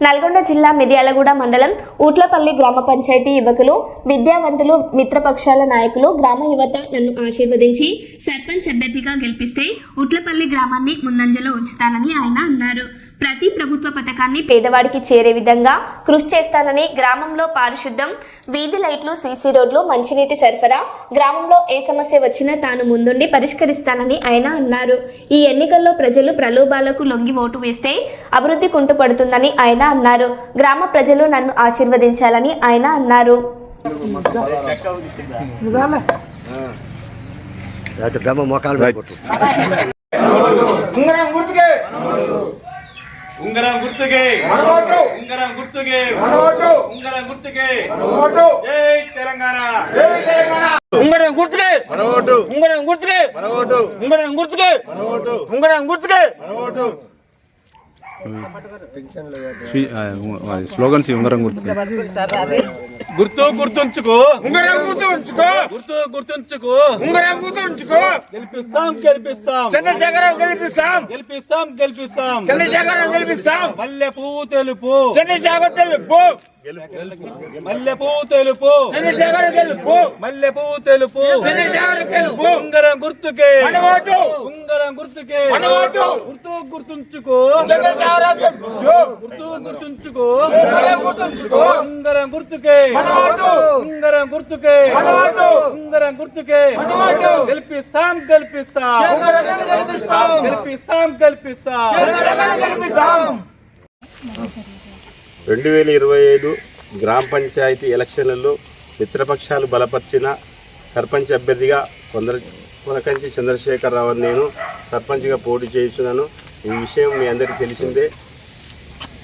నల్గొండ జిల్లా మిర్యాలగూడ మండలం ఊట్లపల్లి గ్రామ పంచాయతీ యువకులు విద్యావంతులు మిత్రపక్షాల నాయకులు గ్రామ యువత నన్ను ఆశీర్వదించి సర్పంచ్ అభ్యర్థిగా గెలిపిస్తే ఉట్లపల్లి గ్రామాన్ని ముందంజలో ఉంచుతానని ఆయన అన్నారు. ప్రతి ప్రభుత్వ పథకాన్ని పేదవాడికి చేరే విధంగా కృషి చేస్తానని గ్రామంలో పారిశుద్ధం వీధి లైట్లు సీసీ రోడ్లు మంచినీటి సరఫరా గ్రామంలో ఏ సమస్య వచ్చినా తాను ముందుండి పరిష్కరిస్తానని ఆయన అన్నారు. ఈ ఎన్నికల్లో ప్రజలు ప్రలోభాలకు లొంగి ఓటు వేస్తే అభివృద్ధి కుంటుపడుతుందని ఆయన అన్నారు. గ్రామ ప్రజలు నన్ను ఆశీర్వదించాలని ఆయన అన్నారు. ఉంగరం గుర్తుకే. ఉంగరం గుర్తుకే. ఉంగరం గుర్తుకే. గుర్తుకే జై తెలంగాణ. జై తెలంగాణ. ఉంగరం గుర్తుకే. ఉంగరం గుర్తుకే. ఉంగరం గుర్తుకే. ఉంగరం గుర్తుకే. స్లోగన్స్ ఉంగరం గుర్తు గుర్తు గుర్తుంచుకో. ఉంగరం గుర్తు ఉంచుకో. గుర్తు గుర్తుంచుకో. ఉంగరం గుర్తు ఉంచుకో. గెలిపిస్తాం గెలిపిస్తాం. చంద్రశేఖరం గెలిపిస్తాం. గెలిపిస్తాం గెలిపిస్తాం. చంద్రశేఖరం గెలిపిస్తాం. మల్లె పువ్వు తెలుపు. చంద్రశేఖర్ తెలుపు. మల్లె పువ్వు తెలుపు. చంద్రశేఖర్ గెలుపు మల్లె పువ్వు తెలుపు. ఉంగరం గుర్తుకే. ఉంగరం గుర్తుకే. గుర్తు గుర్తుంచుకో. గుర్తు గుర్తుంచుకో. ఉంగరం గుర్తుకే. ఉంగరం గుర్తుకే. ఉంగరం గుర్తుకే. గెలిపిస్తాం గెలిపిస్తాం. గెలిపిస్తాం. గెలిపిస్తాం గెలిపిస్తాం. రెండు వేల ఇరవై ఐదు గ్రామ పంచాయతీ ఎలక్షన్లలో మిత్రపక్షాలు బలపరిచిన సర్పంచ్ అభ్యర్థిగా కొందరు కొనకంచి చంద్రశేఖరరావు అని నేను సర్పంచ్గా పోటీ చేస్తున్నాను. ఈ విషయం మీ అందరికీ తెలిసిందే.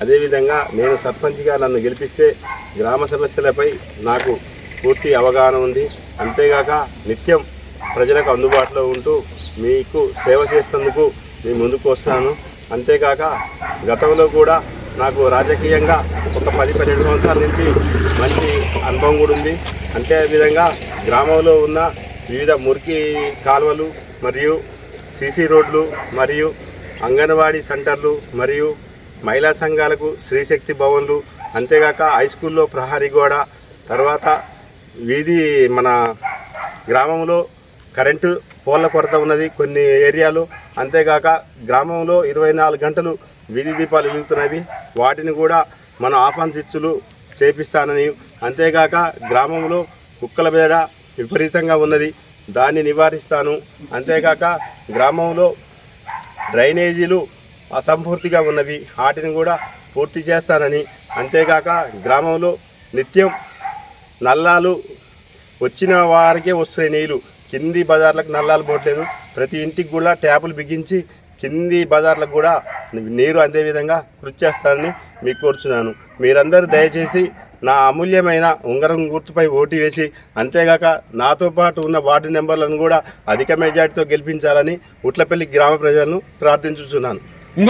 అదేవిధంగా నేను సర్పంచ్గా నన్ను గెలిపిస్తే గ్రామ సమస్యలపై నాకు పూర్తి అవగాహన ఉంది. అంతేగాక నిత్యం ప్రజలకు అందుబాటులో ఉంటూ మీకు సేవ చేసేందుకు మీ ముందుకు వస్తాను అంతేకాక గతంలో కూడా నాకు రాజకీయంగా ఒక పది పన్నెండు సంవత్సరాల నుంచి మంచి అనుభవం కూడా ఉంది. అంతే విధంగా గ్రామంలో ఉన్న వివిధ మురికి కాలువలు మరియు సీసీ రోడ్లు మరియు అంగన్వాడీ సెంటర్లు మరియు మహిళా సంఘాలకు శ్రీశక్తి భవన్లు అంతేగాక హై స్కూల్లో ప్రహారీ గోడ తర్వాత వీధి మన గ్రామంలో కరెంటు ఫోన్ల కొరత ఉన్నది కొన్ని ఏరియాలు. అంతేగాక గ్రామంలో ఇరవై నాలుగు గంటలు వీధి దీపాలు వెలుగుతున్నవి. వాటిని కూడా మన ఆఫాన్ స్విచ్లు చేపిస్తానని. అంతేగాక గ్రామంలో కుక్కల బేడ విపరీతంగా ఉన్నది. దాన్ని నివారిస్తాను. అంతేగాక గ్రామంలో డ్రైనేజీలు అసంపూర్తిగా ఉన్నవి. వాటిని కూడా పూర్తి చేస్తానని. అంతేకాక గ్రామంలో నిత్యం నల్లాలు వచ్చిన వారికే వస్తున్నాయి నీళ్ళు కింది బజార్లకు నల్లాలు పోవట్లేదు. ప్రతి ఇంటికి కూడా ట్యాపులు బిగించి కింది బజార్లకు కూడా నీరు అందే విధంగా కృషి చేస్తానని మీకు కోరుచున్నాను. మీరందరూ దయచేసి నా అమూల్యమైన ఉంగరం గుర్తుపై ఓటు వేసి అంతేగాక నాతో పాటు ఉన్న వార్డు నెంబర్లను కూడా అధిక మెజార్టీతో గెలిపించాలని ఉట్లపల్లి గ్రామ ప్రజలను ప్రార్థించుచున్నాను.